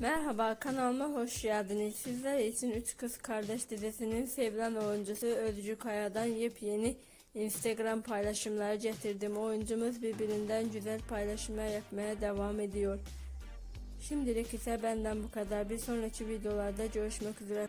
Merhaba kanalıma hoş geldiniz. Sizler için Üç Kız Kardeş dizisinin sevilen oyuncusu Özcü Kaya'dan yepyeni Instagram paylaşımları getirdim. Oyuncumuz birbirinden güzel paylaşımlar yapmaya devam ediyor. Şimdilik ise benden bu kadar. Bir sonraki videolarda görüşmek üzere.